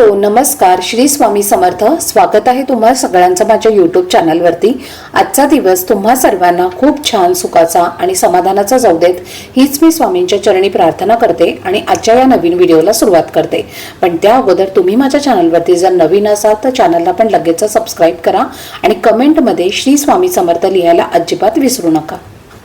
Hello नमस्कार. श्री स्वामी समर्थ. स्वागत आहे तुम्हा सगळ्यांचं माझ्या यूट्यूब चॅनलवरती आजचा दिवस तुम्हा सर्वांना खूप छान सुखाचा आणि समाधानाचा जाऊ देत. हीच मी स्वामींच्या चरणी प्रार्थना करते आणि आजच्या या नवीन व्हिडिओला सुरुवात करते. पण त्या अगोदर तुम्ही माझ्या चॅनलवरती जर नवीन असाल तर चॅनलला पण लगेच सबस्क्राईब करा आणि कमेंटमध्ये श्री स्वामी समर्थ लिहायला अजिबात विसरू नका.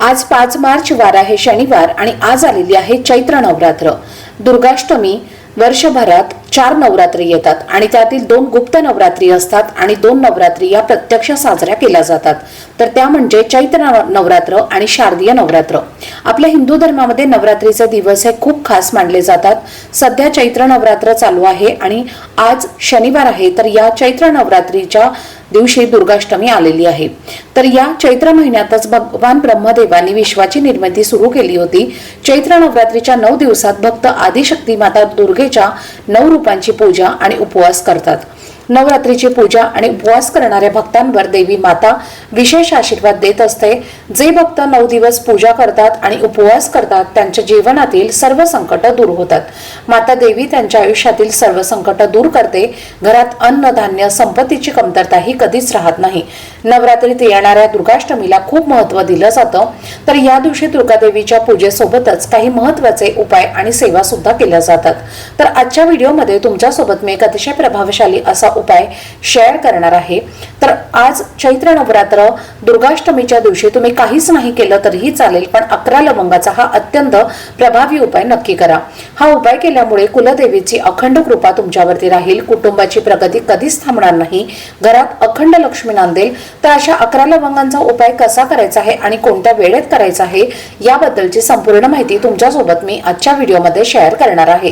आज पाच मार्च वार आहे शनिवार आणि आज आलेली आहे चैत्र नवरात्र. दुर्गाष्टमी वर्षभरात चार नवरात्री येतात आणि त्यातील दोन गुप्त नवरात्री असतात आणि दोन नवरात्री या प्रत्यक्ष साजऱ्या केल्या जातात. तर त्या म्हणजे चैत्र नवरात्र आणि शारदीय नवरात्र. आपल्या हिंदू धर्मामध्ये नवरात्रीचे दिवस हे खूप खास मानले जातात. सध्या चैत्र नवरात्र चालू आहे आणि आज शनिवार आहे. तर या चैत्र नवरात्रीच्या दिवशी दुर्गाष्टमी आलेली आहे. तर या चैत्र महिन्यातच भगवान ब्रह्मदेवानी विश्वाची निर्मिती सुरू केली होती. चैत्र नवरात्रीच्या नऊ दिवसात भक्त आदिशक्ती माता दुर्गेच्या नऊ रूपांची पूजा आणि उपवास करतात. नवरात्रीची पूजा आणि उपवास करणाऱ्या भक्तांवर देवी माता विशेष आशीर्वाद देत असते. जे भक्त नऊ दिवस पूजा करतात आणि उपवास करतात त्यांच्या जीवनातील सर्व संकट दूर होतात. माता देवी त्यांच्या आयुष्यातील सर्व संकट दूर करते. घरात अन्न धान्य संपत्तीची कमतरताही कधीच राहत नाही. नवरात्रीत येणाऱ्या दुर्गाष्टमीला खूप महत्त्व दिलं जातं. तर या दिवशी दुर्गादेवीच्या पूजेसोबतच काही महत्त्वाचे उपाय आणि सेवा सुद्धा केल्या जातात. तर आजच्या व्हिडिओमध्ये तुमच्यासोबत मी एक अतिशय प्रभावशाली असा उपाय शेअर करणार आहे. तर आज चैत्र नवरात्र दुर्गाष्टमीच्या दिवशी तुम्ही काहीच नाही केलं तरीही चालेल पण अकरा लवंगाचा हा अत्यंत प्रभावी उपाय नक्की करा. हा उपाय केल्यामुळे कुलदेवीची अखंड कृपा तुमच्यावरती राहील. कुटुंबाची प्रगती कधीच थांबणार नाही. घरात अखंड लक्ष्मी नांदेल. तर अशा अकरा लवंगांचा उपाय कसा करायचा आहे आणि कोणत्या वेळेत करायचा आहे याबद्दलची संपूर्ण माहिती तुमच्यासोबत मी आजच्या व्हिडिओमध्ये शेअर करणार आहे.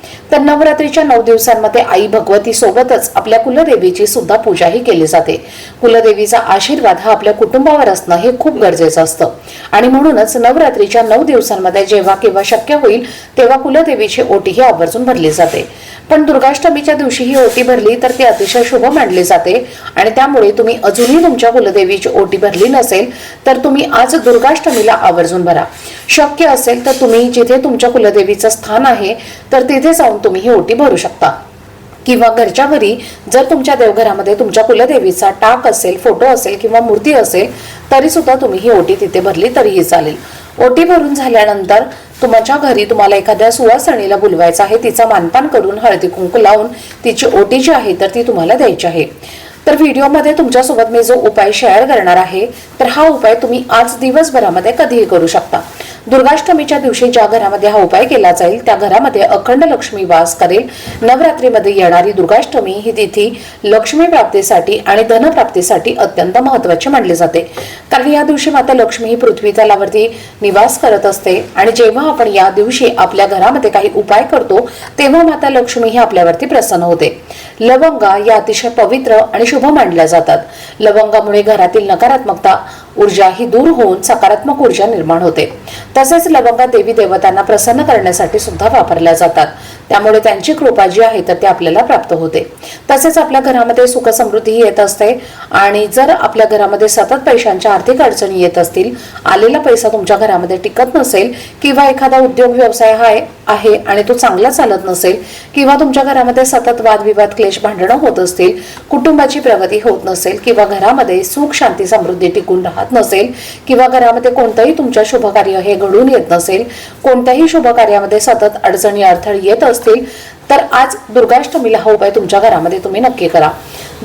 तर नवरात्रीच्या नऊ दिवसांमध्ये आई भगवती सोबतच आपल्या कुलदेवीची सुद्धा पूजाही केली जाते. कुलदेवीचा आशीर्वाद हा आपल्या कुटुंबावर असणं हे खूप गरजेचं असतं. आणि म्हणूनच नवरात्रीच्या नऊ दिवसांमध्ये जेव्हा केव्हा शक्य होईल तेव्हा कुलदेवीची ओटी ही आवर्जून भरली जाते. पण दुर्गाष्टमीच्या दिवशी ही ओटी भरली तर ती अतिशय शुभ मानली जाते. आणि त्यामुळे तुम्ही अजूनही तुमच्या कुलदेवीची ओटी भरली नसेल तर तुम्ही आज दुर्गाष्टमीला आवर्जून भरा. शक्य असेल तर तुम्ही जिथे तुमच्या कुलदेवीचं स्थान आहे तर तिथे जाऊन तुम्ही ही ओटी भरू शकता. किंवा घरच्या घरी जर तुमच्या देवघरामध्ये तुमच्या कुलदेवीचा टाक असेल फोटो असेल किंवा मूर्ती असेल तरी सुद्धा तुम्ही ही ओटी तिथे भरली तरीही चालेल. ओटी भरून झाल्यानंतर तुमच्या घरी तुम्हाला एखाद्या सुवासणीला बोलवायचं आहे तिचा मानपान करून हळदी कुंकू लावून तिची ओटी जी आहे तर ती तुम्हाला द्यायची आहे. तर व्हिडिओमध्ये तुमच्यासोबत मी जो उपाय शेअर करणार आहे तर हा उपाय तुम्ही आज दिवसभरामध्ये कधीही करू शकता. दुर्गाष्टमीच्या दिवशी ज्या घरामध्ये हा उपाय केला जाईल. त्या घरामध्ये अखंड लक्ष्मी वास करेल. नवरात्रीमध्ये येणारी दुर्गाष्टमी ही तिथी लक्ष्मी प्राप्तीसाठी आणि धनप्राप्तीसाठी अत्यंत महत्वाची मानली जाते. कारण या दिवशी माता लक्ष्मी ही पृथ्वी तलावरती निवास करत असते आणि जेव्हा आपण या दिवशी आपल्या घरामध्ये काही उपाय करतो तेव्हा माता लक्ष्मी ही आपल्यावरती प्रसन्न होते. लवंगा या अतिशय पवित्र आणि शुभ मानल्या जातात. लवंगामुळे घरातील नकारात्मकता ऊर्जा ही दूर होऊन सकारात्मक ऊर्जा निर्माण होते. तसेच लवंगा देवी देवतांना प्रसन्न करण्यासाठी सुद्धा वापरल्या जातात. त्यामुळे त्यांची कृपा जी आहे तर ती आपल्याला प्राप्त होते. तसेच आपल्या घरामध्ये सुखसमृद्धी येत असते आणि जर आपल्या घरामध्ये सतत पैशांच्या आर्थिक अडचणी येत असतील आलेला पैसा तुमच्या घरामध्ये टिकत नसेल किंवा एखादा उद्योग व्यवसाय हा आहे- आणि तो चांगला चालत नसेल किंवा तुमच्या घरामध्ये सतत वादविवाद क्लेश भांडणं होत असतील कुटुंबाची प्रगती होत नसेल किंवा घरामध्ये सुख शांती समृद्धी टिकून राहत नसेल किंवा घरामध्ये कोणतंही तुमच्या शुभकार्य हे घडून येत नसेल कोणत्याही शुभ कार्यामध्ये सतत अडचणी अडथळे येत असतील तर आज दुर्गाष्टमीला हा उपाय तुमच्या घरामध्ये तुम्ही नक्की करा.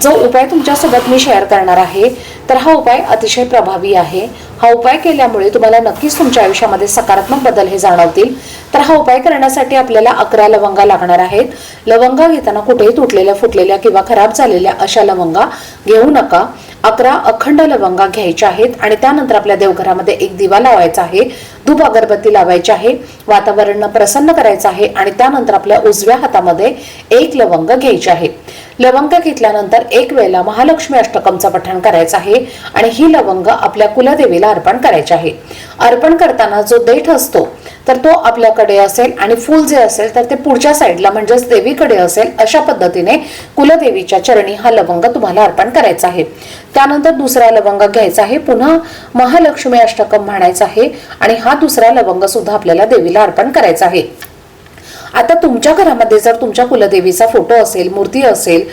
जो उपाय तुमच्यासोबत मी शेअर करणार आहे तर हा उपाय अतिशय प्रभावी आहे. हा उपाय केल्यामुळे तुम्हाला नक्कीच तुमच्या आयुष्यामध्ये सकारात्मक बदल हे जाणवतील. तर हा उपाय करण्यासाठी आपल्याला अकरा लवंगा लागणार आहेत. लवंगा घेताना कुठेही तुटलेल्या फुटलेल्या किंवा खराब झालेल्या अशा लवंगा घेऊ नका. अकरा अखंड लवंगा घ्यायच्या आहेत आणि त्यानंतर आपल्या देवघरामध्ये एक दिवा लावायचा आहे धूप अगरबत्ती लावायची आहे वातावरण प्रसन्न करायचं आहे आणि त्यानंतर आपल्या उजव्या हातामध्ये एक लवंग घ्यायची आहे. लवंग घेतल्यानंतर एक वेळेला महालक्ष्मी अष्टकमचं पठण करायचं आहे आणि ही लवंग आपल्या कुलदेवीला अर्पण करायची आहे. अर्पण करताना जो देठ असतो तर तो आपल्याकडे असेल आणि फूल जे असेल तर ते पुढच्या साईडला म्हणजेच देवीकडे असेल अशा पद्धतीने कुलदेवीच्या चरणी हा लवंग तुम्हाला अर्पण करायचा आहे. त्यानंतर दुसरा लवंग घ्यायचा आहे पुन्हा महालक्ष्मी अष्टकम म्हणायचा आहे आणि हा दुसरा लवंग सुद्धा आपल्याला देवीला अर्पण करायचा आहे. आता तुमच्या घरामध्ये जर तुमच्या कुलदेवीचा फोटो असेल मूर्ती असेल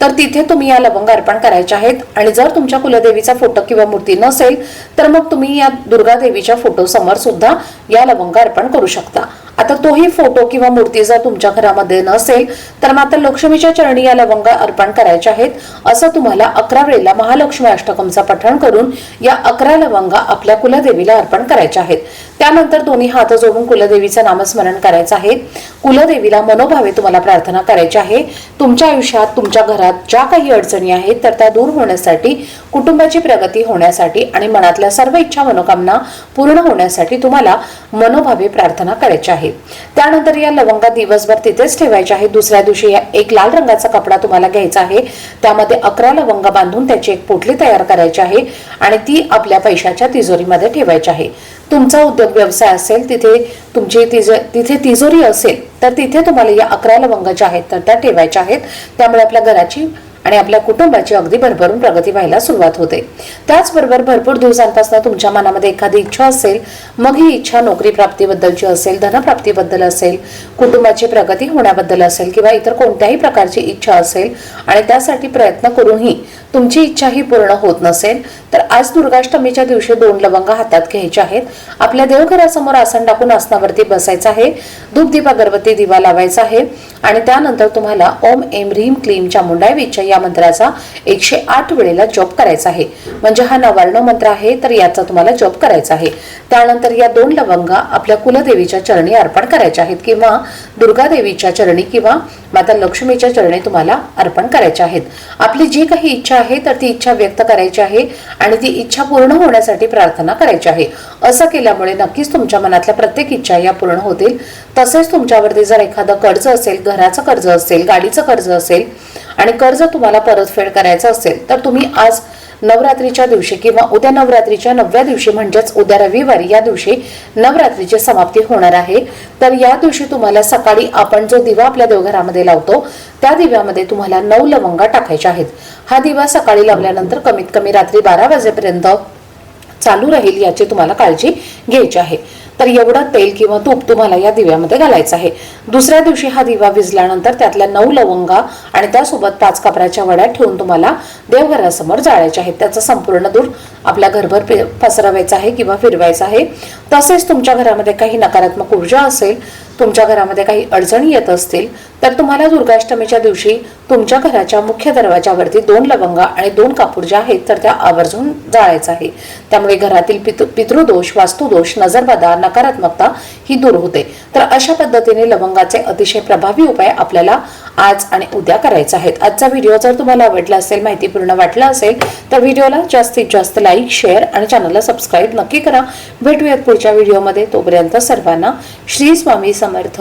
तर तिथे तुम्ही या लवंग अर्पण करायच्या आहेत. आणि जर तुमच्या कुलदेवीचा फोटो किंवा मूर्ती नसेल तर मग तुम्ही या दुर्गा देवीच्या फोटो समोर सुद्धा या लवंग अर्पण करू शकता. आता तोही फोटो किंवा मूर्ती जर तुमच्या घरामध्ये नसेल तर मात्र लक्ष्मीच्या चरणी या लवंग अर्पण करायच्या आहेत. असं तुम्हाला अकरा वेळेला महालक्ष्मी अष्टकमचा पठण करून या अकरा लवंगा आपल्या कुलदेवीला अर्पण करायच्या आहेत. त्यानंतर दोन्ही हात जोडून कुलदेवीचं नामस्मरण करायचं आहे. कुलदेवीला मनोभावे तुम्हाला प्रार्थना करायची आहे. तुमच्या आयुष्यात तुमच्या घरात ज्या काही अडचणी आहेत तर त्या दूर होण्यासाठी कुटुंबाची प्रगती होण्यासाठी आणि मनातल्या सर्व इच्छा मनोकामना पूर्ण होण्यासाठी तुम्हाला मनोभावे प्रार्थना करायची आहे. त्यानंतर या लवंगा दिवसभर तिथेच ठेवायच्या आहे. दुसऱ्या दिवशी या एक लाल रंगाचा कपडा तुम्हाला घ्यायचा आहे. त्यामध्ये अकरा लवंगा बांधून त्याची एक पोटली तयार करायची आहे आणि ती आपल्या पैशाच्या तिजोरीमध्ये ठेवायची आहे. तुमचा उद्योग व्यवसाय असेल तिथे तुमची तिज तिथे तिजोरी असेल तर तिथे तुम्हाला या अकरा लवंगा ज्या आहेत तर त्या ठेवायच्या आहेत. त्यामुळे आपल्या घराची आणि आपल्या कुटुंबाची अगदी भरभरून प्रगती व्हायला सुरुवात होते. त्याचबरोबर भरपूर दिवसांपासून तुमच्या मनामध्ये एखादी इच्छा असेल मग ही इच्छा नोकरी प्राप्तीबद्दलची असेल धनप्राप्तीबद्दल असेल कुटुंबाची प्रगती होण्याबद्दल असेल किंवा इतर कोणत्याही प्रकारची इच्छा असेल आणि त्यासाठी प्रयत्न करूनही तुमची इच्छा ही पूर्ण होत नसेल तर आज दुर्गाष्टमीच्या दिवशी दोन लवंग हातात घ्यायचे आहेत. आपल्या देवघरासमोर आसन टाकून आसनावरती बसायचं आहे. धूप दीप अगरबत्ती दिवा लावायचा आहे. आणि त्यानंतर तुम्हाला ओम एम रीम क्लीम चामुंडाय या मंत्राचा एकशे आठ वेळेला जप करायचा आहे. म्हणजे हा नवर्ण मंत्र आहे तर याचा तुम्हाला जप करायचा आहे. त्यानंतर या दोन लवंगा आपल्या कुलदेवीच्या चरणी अर्पण करायच्या आहेत किंवा दुर्गा देवीच्या चरणी किंवा माता लक्ष्मीच्या चरणी तुम्हाला अर्पण करायच्या आहेत. आपली जी काही इच्छा आहे तर ती इच्छा व्यक्त करायची आहे. आणि ती इच्छा पूर्ण होण्यासाठी प्रार्थना करायची आहे. असं केल्यामुळे नक्कीच तुमच्या मनातल्या प्रत्येक इच्छा या पूर्ण होतील. तसेच तुमच्यावरती जर एखादं कर्ज असेल घराचं कर्ज असेल गाडीचं कर्ज असेल आणि कर्ज तुम्हाला परतफेड करायचं असेल तर तुम्ही आज नवरात्रीच्या दिवशी किंवा उद्या नवरात्रीच्या नवव्या दिवशी म्हणजेच उद्या रविवारी या दिवशी नवरात्रीची समाप्ती होणार आहे. तर या दिवशी तुम्हाला सकाळी आपण जो दिवा आपल्या देवघरामध्ये लावतो त्या दिव्यामध्ये तुम्हाला नऊ लवंगा टाकायच्या आहेत. हा दिवा सकाळी लावल्यानंतर कमीत कमी रात्री बारा वाजेपर्यंत चालू राहील याची तुम्हाला काळजी घ्यायची आहे. तर एवढं तेल किंवा तूप तुम्हाला या दिव्यामध्ये घालायचं आहे. दुसऱ्या दिवशी हा दिवा विजल्यानंतर त्यातल्या नऊ लवंगा आणि त्यासोबत पाच कापराच्या वड्या ठेवून तुम्हाला देवघरासमोर जाळायच्या आहेत. त्याचा संपूर्ण दूर आपल्या घरभर पसरवायचा आहे किंवा फिरवायचा आहे. तसेच तुमच्या घरामध्ये काही नकारात्मक ऊर्जा असेल तुमच्या घरामध्ये काही अडचणी येत असतील तर तुम्हाला दुर्गाष्टमीच्या दिवशी तुमच्या घराच्या मुख्य दरवाजावरती दोन लवंगा आणि दोन कापूर ज्या आहेत तर त्या आवर्जून जाळायचा आहे. त्यामुळे घरातील पितृ पितृदोष वास्तुदोष नजरबाधा नकारात्मकता ही दूर होते. तर अशा पद्धतीने लवंगाचे अतिशय प्रभावी उपाय आपल्याला आज आणि उद्या करायचे आहेत. आजचा व्हिडिओ जर तुम्हाला आवडला असेल माहितीपूर्ण वाटला असेल तर व्हिडिओला जास्तीत जास्त लाईक शेअर आणि चॅनलला सबस्क्राईब नक्की करा. भेटूयात पुढच्या व्हिडिओमध्ये. तोपर्यंत सर्वांना श्री स्वामी समर्थ